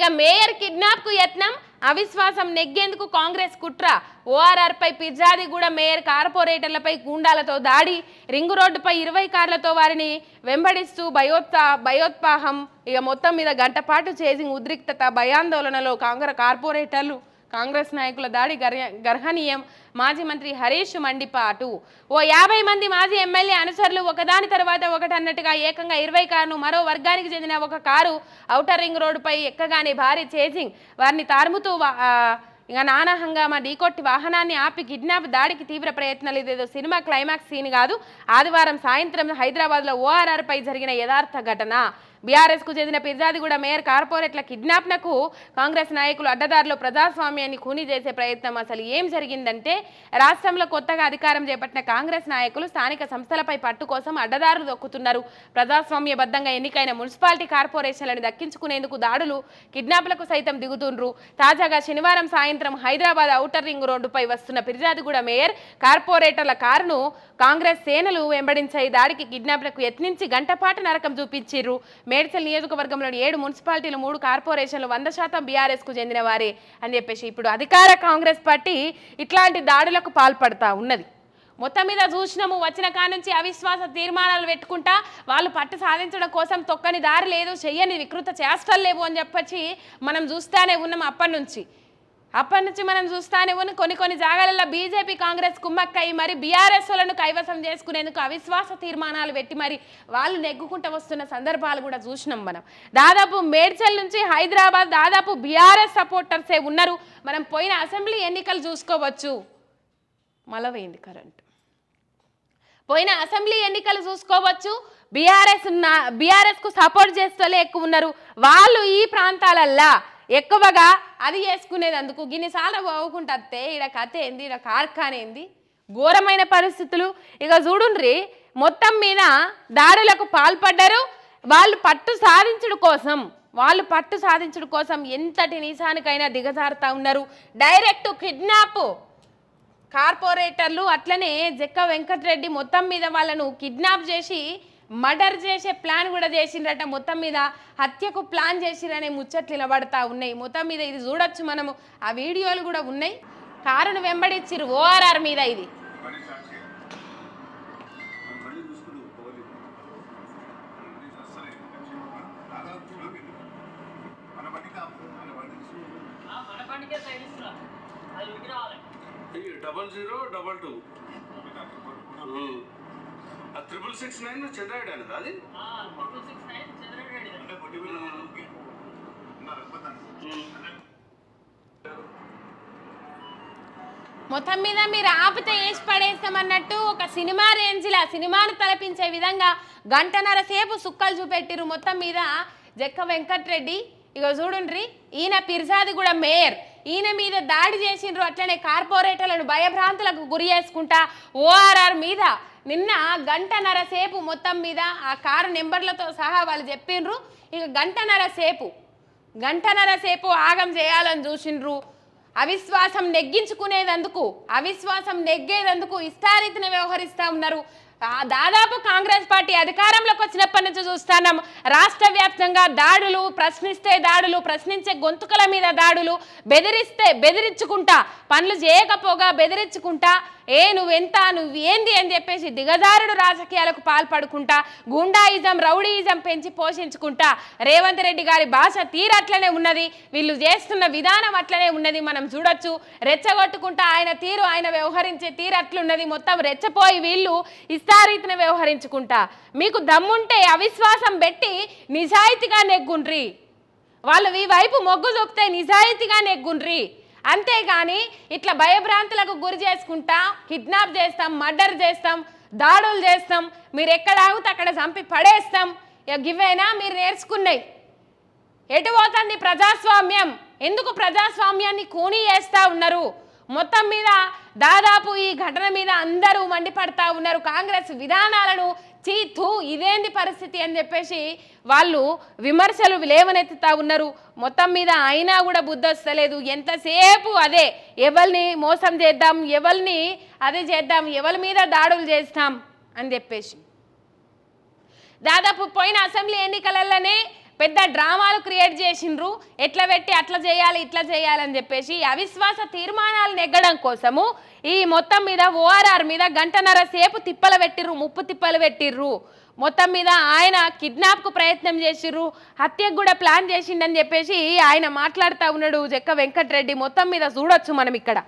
ఇక మేయర్ కిడ్నాప్కు యత్నం అవిశ్వాసం నెగ్గేందుకు కాంగ్రెస్ కుట్ర. ఓఆర్ఆర్ పై పిర్జాదిగూడ మేయర్ కార్పొరేటర్లపై గూండాలతో దాడి. రింగు రోడ్డుపై ఇరవై కార్లతో వారిని వెంబడిస్తూ భయోత్సా భయోత్పాహం. ఇక మొత్తం మీద గంటపాటు చేసింగ్ ఉద్రిక్తత భయాందోళనలో కాంగ్రెస్ కార్పొరేటర్లు. కాంగ్రెస్ నాయకుల దాడి గర్హ- గర్హనీయం. మాజీ మంత్రి హరీష్ మండిపాటు. ఓ యాభై మంది మాజీ ఎమ్మెల్యే అనుచరులు ఒకదాని తర్వాత ఒకటి అన్నట్టుగా ఏకంగా ఇరవై కారును మరో వర్గానికి చెందిన ఒక కారు ఔటర్ రింగ్ రోడ్డుపై ఎక్కగానే భారీ చేజింగ్. వారిని తారుముతూ ఇంకా ఇక నానా హంగామా ఢీకొట్టి వాహనాన్ని ఆపి కిడ్నాప్ దాడికి తీవ్ర ప్రయత్నాలు. ఇదేదో సినిమా క్లైమాక్స్ సీన్ కాదు. ఆదివారం సాయంత్రం హైదరాబాద్లో ఓఆర్ఆర్పై జరిగిన యథార్థ ఘటన. బీఆర్ఎస్కు చెందిన పిర్జాదిగూడ మేయర్ కార్పొరేట్ల కిడ్నాప్నకు కాంగ్రెస్ నాయకులు అడ్డదారిలో ప్రజాస్వామ్యాన్ని ఖూనీ చేసే ప్రయత్నం అసలు ఏం జరిగిందంటే రాష్ట్రంలో కొత్తగా అధికారం చేపట్టిన కాంగ్రెస్ నాయకులు స్థానిక సంస్థలపై పట్టు కోసం అడ్డదారులు దొక్కుతున్నారు. ప్రజాస్వామ్యబద్ధంగా ఎన్నికైన మున్సిపాలిటీ కార్పొరేషన్లను దక్కించుకునేందుకు దాడులు కిడ్నాప్లకు సైతం దిగుతుండ్రు. తాజాగా శనివారం సాయంత్రం హైదరాబాద్ ఔటర్ రింగ్ రోడ్డుపై వస్తున్న పిర్జాదిగూడ మేయర్ కార్పొరేటర్ల కారును కాంగ్రెస్ సేనలు వెంబడించాయి. దాడికి కిడ్నాప్లకు యత్నించి గంటపాటు నరకం చూపించిర్రు. మేడ్చల్ నియోజకవర్గంలోని ఏడు మున్సిపాలిటీలు మూడు కార్పొరేషన్లు వంద శాతం బీఆర్ఎస్కు చెందిన వారే అని చెప్పేసి ఇప్పుడు అధికార కాంగ్రెస్ పార్టీ ఇట్లాంటి దాడులకు పాల్పడతా ఉన్నది. మొత్తం మీద చూసినాము వచ్చిన కానుంచి అవిశ్వాస తీర్మానాలు పెట్టుకుంటా వాళ్ళు పట్టు సాధించడం కోసం తొక్కని దారి లేదు చెయ్యని వికృత చేష్టలు లేవు అని చెప్పొచ్చి మనం చూస్తానే ఉన్నాం అప్పటి నుంచి. అప్పటి నుంచి మనం చూస్తానే ఉన్న కొన్ని కొన్ని జాగాలలో బీజేపీ కాంగ్రెస్ కుమ్మక్కయి మరి బీఆర్ఎస్లను కైవసం చేసుకునేందుకు అవిశ్వాస తీర్మానాలు పెట్టి మరి వాళ్ళు నెగ్గుకుంటూ వస్తున్న సందర్భాలు కూడా చూసినాం మనం. దాదాపు మేడ్చల్ నుంచి హైదరాబాద్ దాదాపు బీఆర్ఎస్ సపోర్టర్సే ఉన్నారు. మనం పోయిన అసెంబ్లీ ఎన్నికలు చూసుకోవచ్చు. మలవైంది కరెంట్. పోయిన అసెంబ్లీ ఎన్నికలు చూసుకోవచ్చు. బీఆర్ఎస్ బీఆర్ఎస్కు సపోర్ట్ చేస్తూనే ఎక్కువ ఉన్నారు. వాళ్ళు ఈ ప్రాంతాలల్లా ఎక్కువగా అది చేసుకునేది అందుకు గిన్నిసార్లు పోవుకుంటే ఈడ కథ ఏంది ఈడ కార్ఖాన ఏంది? ఘోరమైన పరిస్థితులు. ఇక చూడుండ్రి మొత్తం మీద దాడులకు పాల్పడ్డారు. వాళ్ళు పట్టు సాధించుడు కోసం వాళ్ళు పట్టు సాధించుడు కోసం ఎంతటి నిశానికైనా దిగజారుతా ఉన్నారు. డైరెక్ట్ కిడ్నాప్ కార్పొరేటర్లు అట్లనే జక్క వెంకటరెడ్డి మొత్తం మీద వాళ్ళను కిడ్నాప్ చేసి మర్డర్ చేసే ప్లాన్ కూడా చేసిండ్రట. మొత్తం మీద హత్యకు ప్లాన్ చేసిరనే ముచ్చట్లు నిలబడతా ఉన్నాయి. మొత్తం మీద ఇది చూడొచ్చు మనము. ఆ వీడియోలు కూడా ఉన్నాయి. కారును వెంబడిచ్చిరు ఓఆర్ఆర్ మీద ఇది. Double zero double two. Triple six nine Chandrayudu అనేది అది? మొత్తం మీద మీరు ఆపితే వేసి పడేస్తామన్నట్టు ఒక సినిమా రేంజ్లా సినిమాను తలపించే విధంగా గంటన్నర సేపు సుక్కలు చూపెట్టిరు మొత్తం మీద జక్క వెంకట్రెడ్డి. ఇక చూడుండ్రి ఈయన పిర్జాది కూడా మేయర్. ఈయన మీద దాడి చేసిండ్రు అట్లనే కార్పొరేటర్లను భయభ్రాంతులకు గురి చేసుకుంటా ఓఆర్ఆర్ మీద. నిన్న గంటన్నర సేపు మొత్తం మీద ఆ కారు నెంబర్లతో సహా వాళ్ళు చెప్పిండ్రు ఇక గంటన్నర సేపు గంటన్నర సేపు ఆగం చేయాలని చూసిండ్రు. అవిశ్వాసం నెగ్గించుకునేదందుకు అవిశ్వాసం నెగ్గేదందుకు ఇష్టారీతిన వ్యవహరిస్తూ ఉన్నారు. దాదాపు కాంగ్రెస్ పార్టీ అధికారంలోకి వచ్చినప్పటి నుంచి చూస్తున్నాం. రాష్ట్ర వ్యాప్తంగా దాడులు ప్రశ్నిస్తే దాడులు ప్రశ్నించే గొంతుకల మీద దాడులు బెదిరిస్తే బెదిరించుకుంటా పనులు చేయకపోగా బెదిరించుకుంటా ఏ నువ్వెంత నువ్వు ఏంది అని చెప్పేసి దిగజారుడు రాజకీయాలకు పాల్పడుకుంటా గుండాయిజం రౌడీయిజం పెంచి పోషించుకుంటా రేవంత్ రెడ్డి గారి భాష తీరు అట్లనే ఉన్నది. వీళ్ళు చేస్తున్న విధానం అట్లనే ఉన్నది. మనం చూడొచ్చు రెచ్చగొట్టుకుంటా ఆయన తీరు ఆయన వ్యవహరించే తీరు అట్లున్నది. మొత్తం రెచ్చపోయి వీళ్ళు ఇస్తారీతిని వ్యవహరించుకుంటా. మీకు దమ్ముంటే అవిశ్వాసం పెట్టి నిజాయితీగా నెగ్గుండ్రి. వాళ్ళు ఈ వైపు మొగ్గు చూపితే నిజాయితీగా నెగ్గుండ్రి. అంతేగాని ఇట్లా భయభ్రాంతులకు గురి చేసుకుంటా కిడ్నాప్ చేస్తాం మర్డర్ చేస్తాం దాడులు చేస్తాం మీరు ఎక్కడ ఆగితే అక్కడ చంపి పడేస్తాం. ఇక గివేనా మీరు నేర్చుకున్నాయి. ఎటు పోతుంది ప్రజాస్వామ్యం? ఎందుకు ప్రజాస్వామ్యాన్ని కూనీ చేస్తూ ఉన్నారు? మొత్తం మీద దాదాపు ఈ ఘటన మీద అందరూ మండిపడతా ఉన్నారు. కాంగ్రెస్ విధానాలను చీ థూ ఇదేంది పరిస్థితి అని చెప్పేసి వాళ్ళు విమర్శలు లేవనెత్తుతా ఉన్నారు. మొత్తం మీద అయినా కూడా బుద్ధి వస్తలేదు. ఎంతసేపు అదే ఎవరిని మోసం చేద్దాం ఎవరిని అదే చేద్దాం ఎవరి మీద దాడులు చేస్తాం అని చెప్పేసి. దాదాపు పోయిన అసెంబ్లీ ఎన్నికలలోనే పెద్ద డ్రామాలు క్రియేట్ చేసిండ్రు. ఎట్లా పెట్టి అట్లా చేయాలి ఇట్లా చేయాలని చెప్పేసి అవిశ్వాస తీర్మానాలు నెగ్గడం కోసము ఈ మొత్తం మీద ఓఆర్ఆర్ మీద గంటన్నర సేపు తిప్పలు పెట్టిర్రు ముప్పు తిప్పలు పెట్టిర్రు. మొత్తం మీద ఆయన కిడ్నాప్కు ప్రయత్నం చేసిర్రు హత్యకు కూడా ప్లాన్ చేసిండని చెప్పేసి ఆయన మాట్లాడుతూ ఉన్నాడు జక్క వెంకటరెడ్డి. మొత్తం మీద చూడొచ్చు మనం ఇక్కడ.